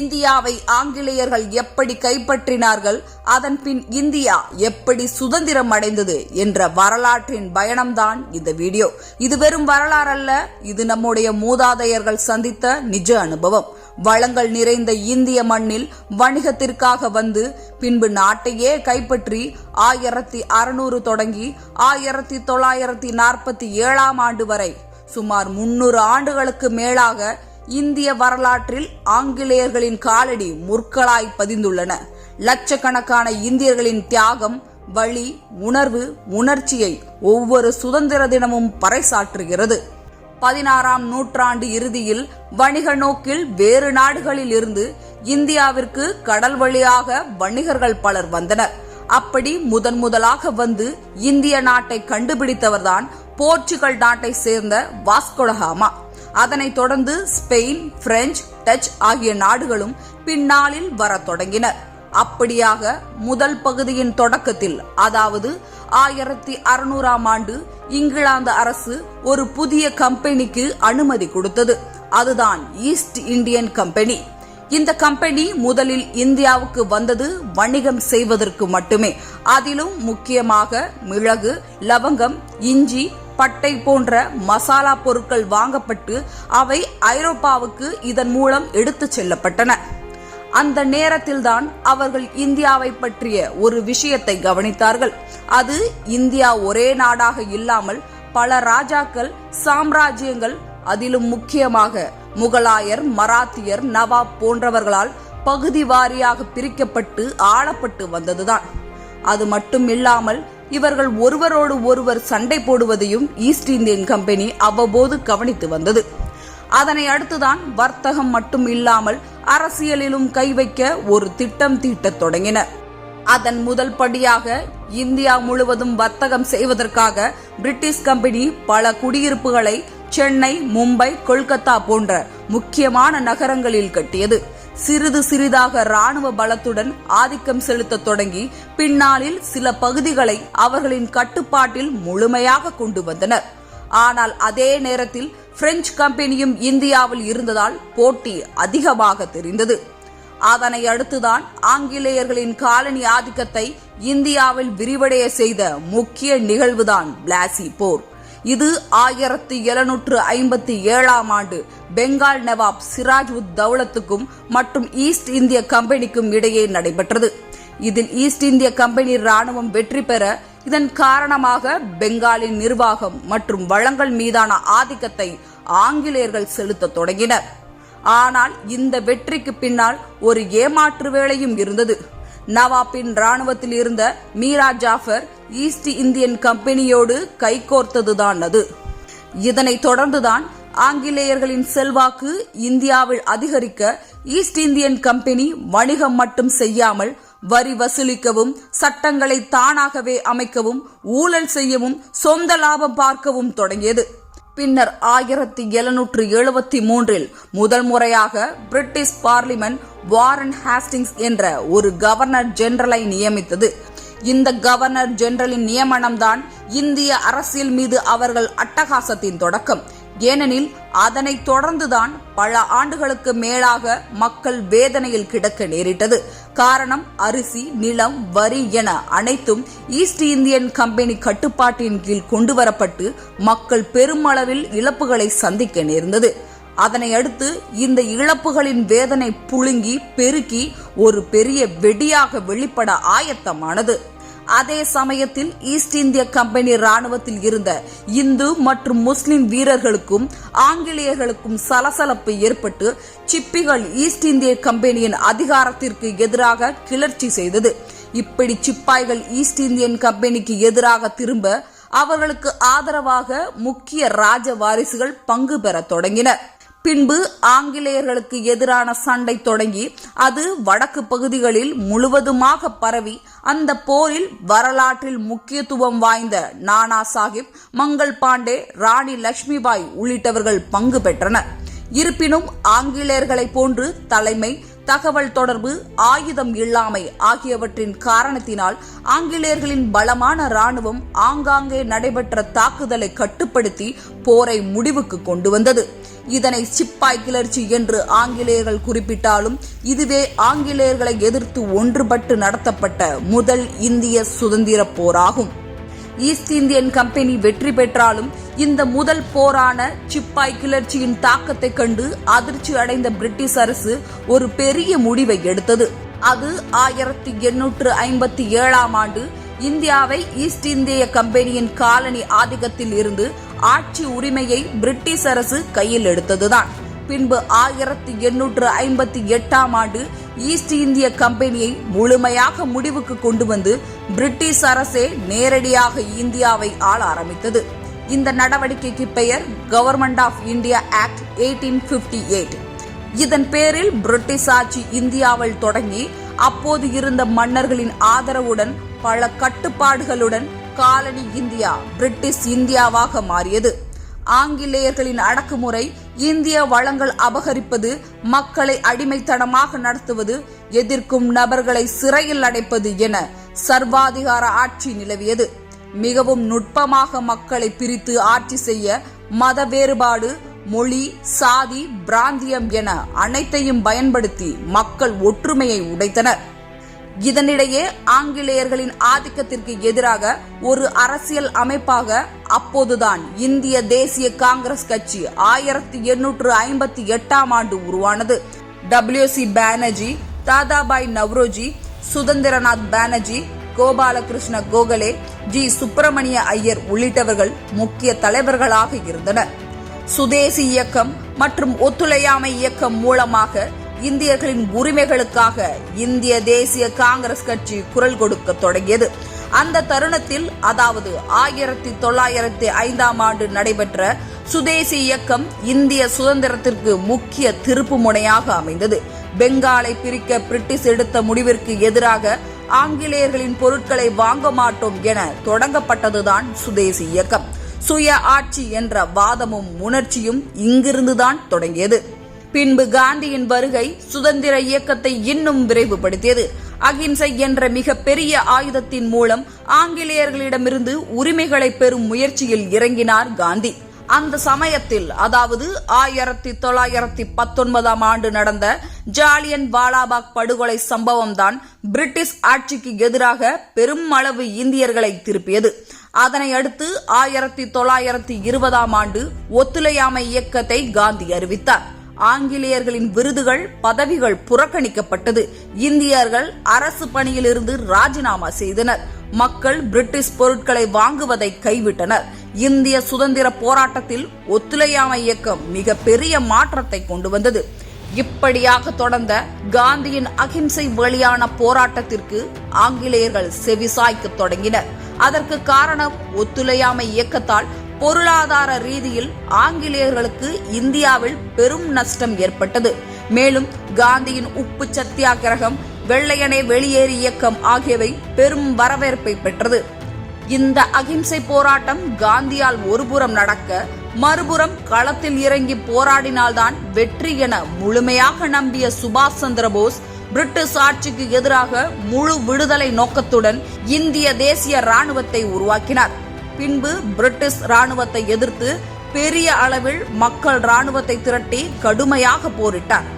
இந்தியாவை ஆங்கிலேயர்கள் எப்படி கைப்பற்றினார்கள் அதன் பின் இந்தியா எப்படி சுதந்திரம் அடைந்தது என்ற வரலாற்றின் பயணம்தான் இந்த வீடியோ. இது வெறும் வரலாறு அல்ல இது நம்முடைய மூதாதையர்கள் சந்தித்த நிஜ அனுபவம். வளங்கள் நிறைந்த இந்திய மண்ணில் வணிகத்திற்காக வந்து பின்பு நாட்டையே கைப்பற்றி ஆயிரத்தி அறுநூறு தொடங்கி ஆயிரத்தி தொள்ளாயிரத்தி நாற்பத்தி ஏழாம் ஆண்டு வரை சுமார் முன்னூறு ஆண்டுகளுக்கு மேலாக இந்திய வரலாற்றில் ஆங்கிலேயர்களின் காலடி முற்களாய் பதிந்துள்ளன. லட்சக்கணக்கான இந்தியர்களின் தியாகம் வழி உணர்வு உணர்ச்சியை ஒவ்வொரு சுதந்திர தினமும் பறைசாற்றுகிறது. பதினாறாம் நூற்றாண்டு இறுதியில் வணிக நோக்கில் வேறு நாடுகளில் இருந்து இந்தியாவிற்கு கடல் வழியாக வணிகர்கள் பலர் வந்தனர். அப்படி முதன் முதலாக வந்து இந்திய நாட்டை கண்டுபிடித்தவர்தான் போர்ச்சுகல் நாட்டை சேர்ந்த வாஸ்கோடகாமா. அதனைத் தொடர்ந்து ஸ்பெயின் பிரெஞ்சு டச் ஆகிய நாடுகளும் பின்னாளில் வரத் தொடங்கினர். அப்படியாக முதல் பகுதியின் தொடக்கத்தில் அதாவது ஆயிரத்தி அறுநூறாம் ஆண்டு இங்கிலாந்து அரசு ஒரு புதிய கம்பெனிக்கு அனுமதி கொடுத்தது. அதுதான் ஈஸ்ட் இந்தியன் கம்பெனி. இந்த கம்பெனி முதலில் இந்தியாவுக்கு வந்தது வணிகம் செய்வதற்கு மட்டுமே. அதிலும் முக்கியமாக மிளகு லவங்கம் இஞ்சி பட்டை போன்ற மசாலா பொருட்கள் வாங்கப்பட்டு அவை ஐரோப்பாவுக்கு இதன் மூலம் எடுத்துச் செல்லப்பட்டன. அந்த நேரத்தில்தான் அவர்கள் இந்தியாவை பற்றிய ஒரு விஷயத்தை கவனித்தார்கள். அது இந்தியா ஒரே நாடாக இல்லாமல் பல ராஜாக்கள் சாம்ராஜ்யங்கள் அதிலும் முக்கியமாக முகலாயர் மராத்தியர் நவாப் போன்றவர்களால் பகுதி வாரியாக பிரிக்கப்பட்டு ஆளப்பட்டு வந்ததுதான். அது மட்டும் இல்லாமல் இவர்கள் ஒருவரோடு ஒருவர் சண்டை போடுவதையும் ஈஸ்ட் இந்தியன் கம்பெனி அவ்வப்போது கவனித்து வந்தது. அதனை அடுத்துதான் வர்த்தகம் மட்டும் இல்லாமல் அரசியலிலும் கை வைக்க ஒரு திட்டம் தீட்டத் தொடங்கினர். அதன் முதல் படியாக இந்தியா முழுவதும் வர்த்தகம் செய்வதற்காக பிரிட்டிஷ் கம்பெனி பல குடியிருப்புகளை சென்னை மும்பை கொல்கத்தா போன்ற முக்கியமான நகரங்களில் கட்டியது. சிறிது சிறிதாக ராணுவ பலத்துடன் ஆதிக்கம் செலுத்த தொடங்கி பின்னாளில் சில பகுதிகளை அவர்களின் கட்டுப்பாட்டில் முழுமையாக கொண்டு வந்தனர். ஆனால் அதே நேரத்தில் பிரெஞ்சு கம்பெனியும் இந்தியாவில் இருந்ததால் போட்டி அதிகமாக தெரிந்தது. அதனை அடுத்துதான் ஆங்கிலேயர்களின் காலனி ஆதிக்கத்தை இந்தியாவில் விரிவடைய செய்த முக்கிய நிகழ்வுதான் பிளாசி போர் இது ஆயிரத்தி எழுநூற்று ஐம்பத்தி ஏழாம் ஆண்டு பெங்கால் நவாப் சிராஜ் உத் தௌலத்துக்கும் மற்றும் ஈஸ்ட் இந்திய கம்பெனிக்கும் இடையே நடைபெற்றது. இதில் ஈஸ்ட் இந்திய கம்பெனி ராணுவம் வெற்றி பெற இதன் காரணமாக பெங்காலின் நிர்வாகம் மற்றும் வளங்கள் மீதான ஆதிக்கத்தை ஆங்கிலேயர்கள் செலுத்த தொடங்கினர். ஆனால் இந்த வெற்றிக்கு பின்னால் ஒரு ஏமாற்று வேளையும் இருந்தது. நவாப்பின் ராணுவத்தில் இருந்த மீரா ஜாஃபர் ஈஸ்ட் இந்தியன் கம்பெனியோடு கைகோர்த்ததுதான் அது. இதனைத் தொடர்ந்துதான் ஆங்கிலேயர்களின் செல்வாக்கு இந்தியாவில் அதிகரிக்க ஈஸ்ட் இந்தியன் கம்பெனி வணிகம் மட்டும் செய்யாமல் வரி வசூலிக்கவும் சட்டங்களை தானாகவே அமைக்கவும் ஊழல் செய்யவும் சொந்த லாபம் பார்க்கவும் தொடங்கியது. பின்னர் ஆயிரத்தி எழுநூற்று எழுபத்தி மூன்றில் முதல் முறையாக பிரிட்டிஷ் பார்லிமெண்ட் வாரன் ஹாஸ்டிங்ஸ் என்ற ஒரு கவர்னர் ஜெனரலை நியமித்தது. இந்த கவர்னர் ஜெனரலின் நியமனம்தான் இந்திய அரசியல் மீது அவர்கள் அட்டகாசத்தின் தொடக்கம். ஏனெனில் அதனைத் தொடர்ந்துதான் பல ஆண்டுகளுக்கு மேலாக மக்கள் வேதனையில் கிடக்க நேரிட்டது. காரணம் அரிசி நிலம் வரி என அனைத்தும் ஈஸ்ட் இந்தியன் கம்பெனி கட்டுப்பாட்டின் கீழ் கொண்டுவரப்பட்டு மக்கள் பெருமளவில் இழப்புகளை சந்திக்க நேர்ந்தது. அதனை அடுத்து இந்த இழப்புகளின் வேதனை புழுங்கி பெருக்கி ஒரு பெரிய வெடியாக வெளிப்பட ஆயத்தமானது. அதே சமயத்தில் ஈஸ்ட் இந்திய கம்பெனி ராணுவத்தில் இருந்த இந்து மற்றும் முஸ்லிம் வீரர்களுக்கும் ஆங்கிலேயர்களுக்கும் சலசலப்பு ஏற்பட்டு சிப்பிகள் ஈஸ்ட் இந்திய கம்பெனியின் அதிகாரத்திற்கு எதிராக கிளர்ச்சி செய்தது. இப்படி சிப்பாய்கள் ஈஸ்ட் இந்தியன் கம்பெனிக்கு எதிராக திரும்ப அவர்களுக்கு ஆதரவாக முக்கிய ராஜ வாரிசுகள் பங்கு பெற தொடங்கினர் பின்பு ஆங்கிலேயர்களுக்கு எதிரான சண்டை தொடங்கி அது வடக்கு பகுதிகளில் முழுவதுமாக பரவி அந்த போரில் வரலாற்றில் முக்கியத்துவம் வாய்ந்த நானா சாஹிப் மங்கள் பாண்டே ராணி லட்சுமிபாய் உள்ளிட்டவர்கள் பங்கு பெற்றனர். இருப்பினும் ஆங்கிலேயர்களைப் போன்று தலைமை தகவல் தொடர்பு ஆயுதம் இல்லாமை ஆகியவற்றின் காரணத்தினால் ஆங்கிலேயர்களின் பலமான ராணுவம் ஆங்காங்கே நடைபெற்ற தாக்குதலை கட்டுப்படுத்தி போரை முடிவுக்கு கொண்டு வந்தது. இதனை சிப்பாய் கிளர்ச்சி என்று ஆங்கிலேயர்கள் குறிப்பிட்டாலும் இதுவே ஆங்கிலேயர்களை எதிர்த்து ஒன்றுபட்டு நடத்தப்பட்ட முதல் இந்திய சுதந்திர போராகும். ஈஸ்ட் இந்தியன் கம்பெனி வெற்றி பெற்றாலும் இந்த முதல் போரான சிப்பாய் கிளர்ச்சியின் தாக்கத்தை கண்டு அதிர்ச்சி அடைந்த பிரிட்டிஷ் அரசு ஒரு பெரிய முடிவை எடுத்தது. அது ஆயிரத்தி எண்ணூற்று ஐம்பத்தி ஏழாம் ஆண்டு இந்தியாவை ஈஸ்ட் இந்திய கம்பெனியின் காலனி ஆதிக்கத்தில் இருந்து ஆட்சி உரிமையை பிரிட்டிஷ் அரசு கையில் எடுத்ததுதான். பின்பு ஆயிரத்தி எண்ணூற்று ஐம்பத்தி எட்டாம் ஆண்டு ஈஸ்ட் இந்திய கம்பெனியை முழுமையாக முடிவுக்கு கொண்டு வந்து பிரிட்டிஷ் அரசே நேரடியாக இந்தியாவை ஆள ஆரம்பித்தது. இந்த நடவடிக்கைக்கு பெயர் government of India act eighteen fifty eight இதன் பேரில் பிரிட்டிஷ் ஆட்சி இந்தியாவில் தொடங்கி அப்போது இருந்த மன்னர்களின் ஆதரவுடன் பல கட்டுப்பாடுகளுடன் காலனி இந்தியா பிரிட்டிஷ் இந்தியாவாக மாறியது. ஆங்கிலேயர்களின் அடக்குமுறை இந்திய வளங்கள் அபகரிப்பது மக்களை அடிமைத்தனமாக நடத்துவது எதிர்க்கும் நபர்களை சிறையில் அடைப்பது என சர்வாதிகார ஆட்சி நிலவியது. மிகவும் நுட்பமாக மக்களை பிரித்து ஆட்சி செய்ய மத வேறுபாடு மொழி சாதி பிராந்தியம் என அனைத்தையும் பயன்படுத்தி மக்கள் ஒற்றுமையை உடைத்தனர். இதனிடையே ஆங்கிலேயர்களின் ஆதிக்கத்திற்கு எதிராக ஒரு அரசியல் அமைப்பாக அப்போதுதான் இந்திய தேசிய காங்கிரஸ் கட்சி ஆயிரத்தி எண்ணூற்று ஐம்பத்தி எட்டாம் ஆண்டு உருவானது. W C Banerjee Dadabhai Naoroji Surendranath Banerjee Gopalakrishna Gokhale G Subramania Iyer உள்ளிட்டவர்கள் முக்கிய தலைவர்களாக இருந்தனர். சுதேசி இயக்கம் மற்றும் ஒத்துழையாமை இயக்கம் மூலமாக இந்தியர்களின் உரிமைகளுக்காக இந்திய தேசிய காங்கிரஸ் கட்சி குரல் கொடுக்க தொடங்கியது. அந்த தருணத்தில் அதாவது ஆயிரத்தி தொள்ளாயிரத்தி ஐந்தாம் ஆண்டு நடைபெற்ற சுதேசி இயக்கம் இந்திய சுதந்திரத்திற்கு முக்கிய திருப்பு முனையாக அமைந்தது. பெங்காலை பிரிக்க பிரிட்டிஷ் எடுத்த முடிவிற்கு எதிராக ஆங்கிலேயர்களின் பொருட்களை வாங்க மாட்டோம் என தொடங்கப்பட்டதுதான் சுதேசி இயக்கம். சுய ஆட்சி என்ற வாதமும் உணர்ச்சியும் இங்கிருந்துதான் தொடங்கியது. பின்பு காந்தியின் வருகை சுதந்திர இயக்கத்தை இன்னும் விரைவுபடுத்தியது. அகிம்சை என்ற மிக பெரிய ஆயுதத்தின் மூலம் ஆங்கிலேயர்களிடமிருந்து உரிமைகளை பெறும் முயற்சியில் இறங்கினார் காந்தி. அந்த சமயத்தில் அதாவது ஆயிரத்தி தொள்ளாயிரத்தி பத்தொன்பதாம் ஆண்டு நடந்த ஜாலியன் வாலாபாக் படுகொலை சம்பவம் தான் பிரிட்டிஷ் ஆட்சிக்கு எதிராக பெரும் அளவு இந்தியர்களை திருப்பியது. அதனை அடுத்து ஆயிரத்தி தொள்ளாயிரத்தி இருபதாம் ஆண்டு ஒத்துழையாமை இயக்கத்தை காந்தி அறிவித்தார். ஆங்கிலேயர்களின் விருதுகள் பதவிகள் புறக்கணிக்கப்பட்டது. இந்தியர்கள் அரசு பணியிலிருந்து ராஜினாமா செய்தனர். மக்கள் பிரிட்டிஷ் பொருட்களை வாங்குவதை கைவிட்டனர். இந்திய சுதந்திர போராட்டத்தில் ஒத்துழையாமை இயக்கம் மிக பெரிய மாற்றத்தை கொண்டு வந்தது. இப்படியாக தொடர்ந்த காந்தியின் அகிம்சை வழியான போராட்டத்திற்கு ஆங்கிலேயர்கள் செவிசாய்க்க தொடங்கினர். அதற்கு காரணம் ஒத்துழையாமை இயக்கத்தால் பொருளாதார ரீதியில் ஆங்கிலேயர்களுக்கு இந்தியாவில் பெரும் நஷ்டம் ஏற்பட்டது. மேலும் காந்தியின் உப்பு சத்தியாகிரகம் வெள்ளையனே வெளியேறு இயக்கம் ஆகியவை பெரும் வரவேற்பை பெற்றது. இந்த அகிம்சை போராட்டம் காந்தியால் ஒருபுறம் நடக்க மறுபுறம் களத்தில் இறங்கி போராடினால்தான் வெற்றி என முழுமையாக நம்பிய சுபாஷ் சந்திர போஸ் பிரிட்டிஷ் ஆட்சிக்கு எதிராக முழு விடுதலை நோக்கத்துடன் இந்திய தேசிய ராணுவத்தை உருவாக்கினார். பின்பு பிரிட்டிஷ் ராணுவத்தை எதிர்த்து பெரிய அளவில் மக்கள் ராணுவத்தை திரட்டி கடுமையாக போரிட்டார்.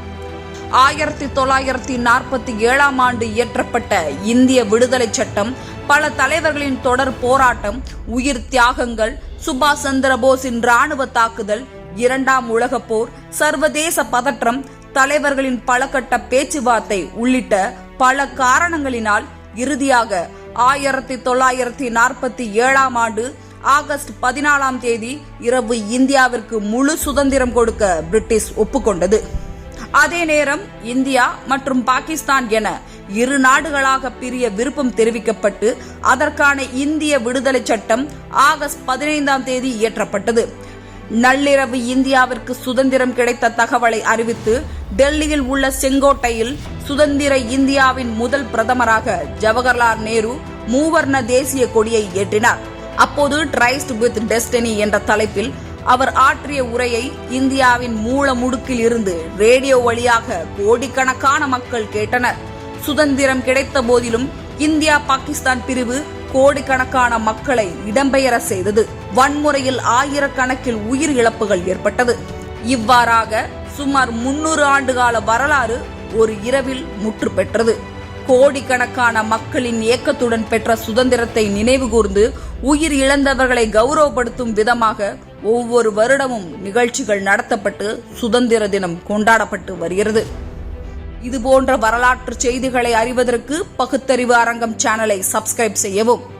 ஆயிரத்தி தொள்ளாயிரத்தி நாற்பத்தி ஏழாம் ஆண்டு இயற்றப்பட்ட இந்திய விடுதலை சட்டம் பல தலைவர்களின் தொடர் போராட்டம் உயிர் தியாகங்கள் சுபாஷ் சந்திர போஸின் ராணுவ தாக்குதல் இரண்டாம் உலக போர் சர்வதேச பதற்றம் தலைவர்களின் பலகட்ட பேச்சுவார்த்தை உள்ளிட்ட பல காரணங்களினால் இறுதியாக ஆயிரத்தி தொள்ளாயிரத்தி நாற்பத்தி ஏழாம் ஆண்டு ஆகஸ்ட் பதினாலாம் தேதி இரவு இந்தியாவிற்கு முழு சுதந்திரம் கொடுக்க பிரிட்டிஷ் ஒப்புக்கொண்டது. அதே நேரம் இந்தியா மற்றும் பாகிஸ்தான் என இரு நாடுகளாக பிரிய விருப்பம் தெரிவிக்கப்பட்டு அதற்கான இந்திய விடுதலை சட்டம் ஆகஸ்ட் பதினைந்தாம் தேதி இயற்றப்பட்டது. நள்ளிரவு இந்தியாவிற்கு சுதந்திரம் கிடைத்த தகவலை அறிவித்து டெல்லியில் உள்ள செங்கோட்டையில் சுதந்திர இந்தியாவின் முதல் பிரதமராக ஜவஹர்லால் நேரு மூவர்ண தேசிய கொடியை ஏற்றினார். அப்போது ட்ரைஸ்ட் வித் டெஸ்டினி என்ற தலைப்பில் அவர் ஆற்றிய உரையை இந்தியாவின் மூல முடுக்கில் இருந்து ரேடியோ வழியாக கோடிக்கணக்கான மக்கள் கேட்டனர். சுதந்திரம் கிடைத்த போதிலும் இந்தியா பாகிஸ்தான் பிரிவு கோடிக்கணக்கான மக்களை இடம்பெயர செய்தது. வன்முறையில் ஆயிரக்கணக்கில் உயிர் இழப்புகள் ஏற்பட்டது. இவ்வாறாக சுமார் முன்னூறு ஆண்டுகால வரலாறு ஒரு இரவில் முற்று பெற்றது. கோடிக்கணக்கான மக்களின் இயக்கத்துடன் பெற்ற சுதந்திரத்தை நினைவுகூர்ந்து உயிர் இழந்தவர்களை கௌரவப்படுத்தும் விதமாக ஒவ்வொரு வருடமும் நிகழ்ச்சிகள் நடத்தப்பட்டு சுதந்திர தினம் கொண்டாடப்பட்டு வருகிறது. இதுபோன்ற வரலாற்று செய்திகளை அறிவதற்கு பகுத்தறிவு அரங்கம் சேனலை சப்ஸ்கிரைப் செய்யவும்.